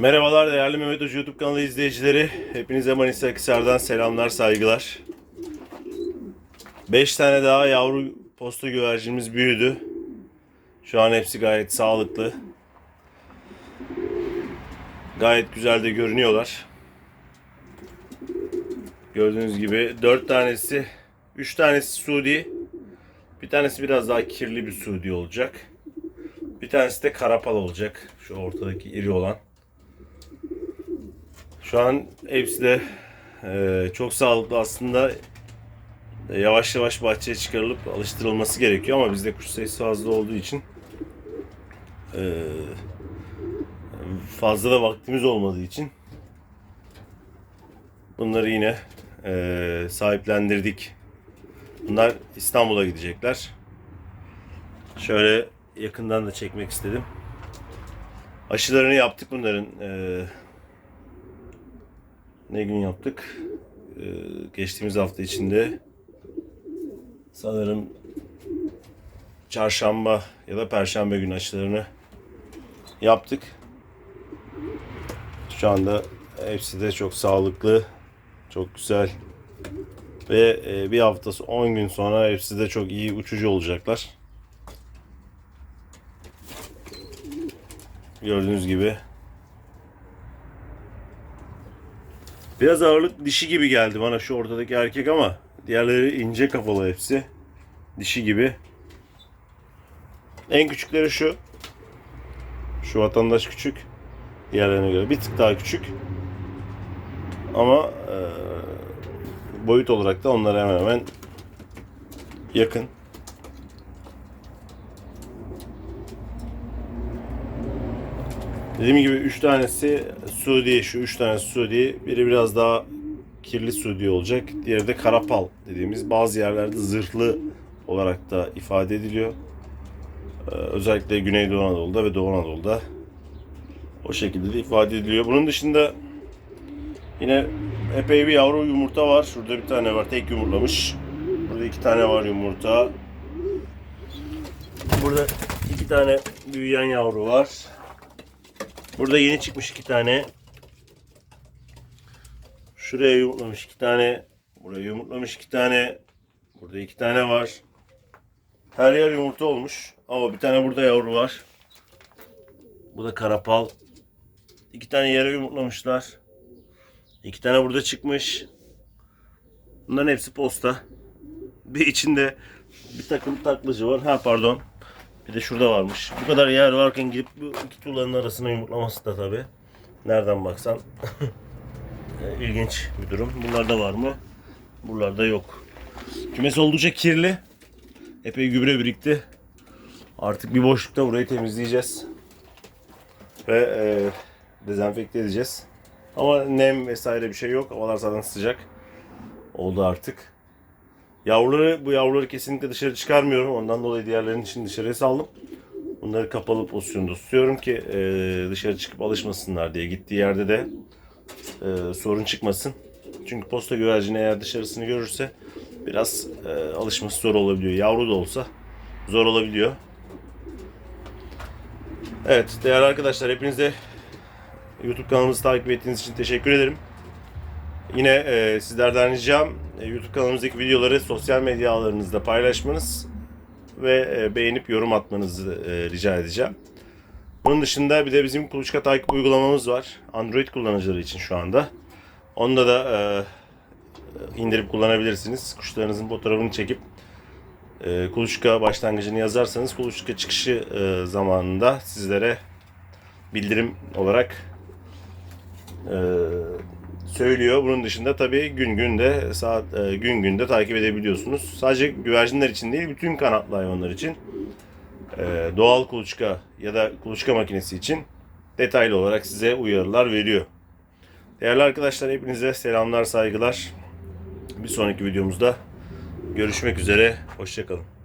Merhabalar değerli Mehmet Hoca YouTube kanalı izleyicileri. Hepinize Manisa Akhisar'dan selamlar, saygılar. 5 tane daha yavru posta güvercinimiz büyüdü. Şu an hepsi gayet sağlıklı. Gayet güzel de görünüyorlar. Gördüğünüz gibi 4 tanesi, 3 tanesi Suudi. Bir tanesi biraz daha kirli bir Suudi olacak. Bir tanesi de Karapal olacak. Şu ortadaki iri olan. Şu an hepsi de e, çok sağlıklı aslında yavaş yavaş bahçeye çıkarılıp alıştırılması gerekiyor ama bizde kuş sayısı fazla olduğu için e, fazla da vaktimiz olmadığı için bunları yine e, sahiplendirdik. Bunlar İstanbul'a gidecekler. Şöyle yakından da çekmek istedim. Aşılarını yaptık bunların. E, ne gün yaptık? Ee, geçtiğimiz hafta içinde sanırım çarşamba ya da perşembe günü aşılarını yaptık. Şu anda hepsi de çok sağlıklı, çok güzel ve e, bir haftası 10 gün sonra hepsi de çok iyi uçucu olacaklar. Gördüğünüz gibi Biraz ağırlık dişi gibi geldi bana şu ortadaki erkek ama diğerleri ince kafalı hepsi. Dişi gibi. En küçükleri şu. Şu vatandaş küçük. Diğerlerine göre bir tık daha küçük. Ama e, boyut olarak da onlara hemen hemen yakın. Dediğim gibi 3 tanesi Suudi, şu 3 tanesi Suudi. Biri biraz daha kirli Suudi olacak. Diğeri de Karapal dediğimiz bazı yerlerde zırhlı olarak da ifade ediliyor. Ee, özellikle Güneydoğu Anadolu'da ve Doğu Anadolu'da o şekilde de ifade ediliyor. Bunun dışında yine epey bir yavru yumurta var. Şurada bir tane var. Tek yumurtlamış. Burada iki tane var yumurta. Burada iki tane büyüyen yavru var. Burada yeni çıkmış iki tane. Şuraya yumurtlamış iki tane. Buraya yumurtlamış iki tane. Burada iki tane var. Her yer yumurta olmuş. Ama bir tane burada yavru var. Bu da karapal. İki tane yere yumurtlamışlar. İki tane burada çıkmış. Bunların hepsi posta. Bir içinde bir takım taklacı var. Ha pardon. Bir de şurada varmış. Bu kadar yer varken gidip bu iki tuğlanın arasına yumurtlaması da tabi. Nereden baksan e, ilginç bir durum. Bunlarda var mı? Buralarda yok. Kümes oldukça kirli. Epey gübre birikti. Artık bir boşlukta burayı temizleyeceğiz. Ve e, dezenfekte edeceğiz. Ama nem vesaire bir şey yok. Havalar zaten sıcak. Oldu artık. Yavruları, bu yavruları kesinlikle dışarı çıkarmıyorum. Ondan dolayı diğerlerinin için dışarıya saldım. Bunları kapalı pozisyonda tutuyorum ki e, dışarı çıkıp alışmasınlar diye. Gittiği yerde de e, sorun çıkmasın. Çünkü posta güvercini eğer dışarısını görürse biraz e, alışması zor olabiliyor. Yavru da olsa zor olabiliyor. Evet değerli arkadaşlar hepinize YouTube kanalımızı takip ettiğiniz için teşekkür ederim. Yine e, sizlerden ricam e, YouTube kanalımızdaki videoları sosyal medya ağlarınızda paylaşmanız ve e, beğenip yorum atmanızı e, rica edeceğim. Bunun dışında bir de bizim kuluçka takip uygulamamız var. Android kullanıcıları için şu anda. Onda da e, indirip kullanabilirsiniz. Kuşlarınızın fotoğrafını çekip e, kuluçka başlangıcını yazarsanız kuluçka çıkışı e, zamanında sizlere bildirim olarak e, söylüyor. Bunun dışında tabii gün günde saat e, gün günde takip edebiliyorsunuz. Sadece güvercinler için değil, bütün kanatlı hayvanlar için e, doğal kuluçka ya da kuluçka makinesi için detaylı olarak size uyarılar veriyor. Değerli arkadaşlar hepinize selamlar, saygılar. Bir sonraki videomuzda görüşmek üzere. Hoşçakalın.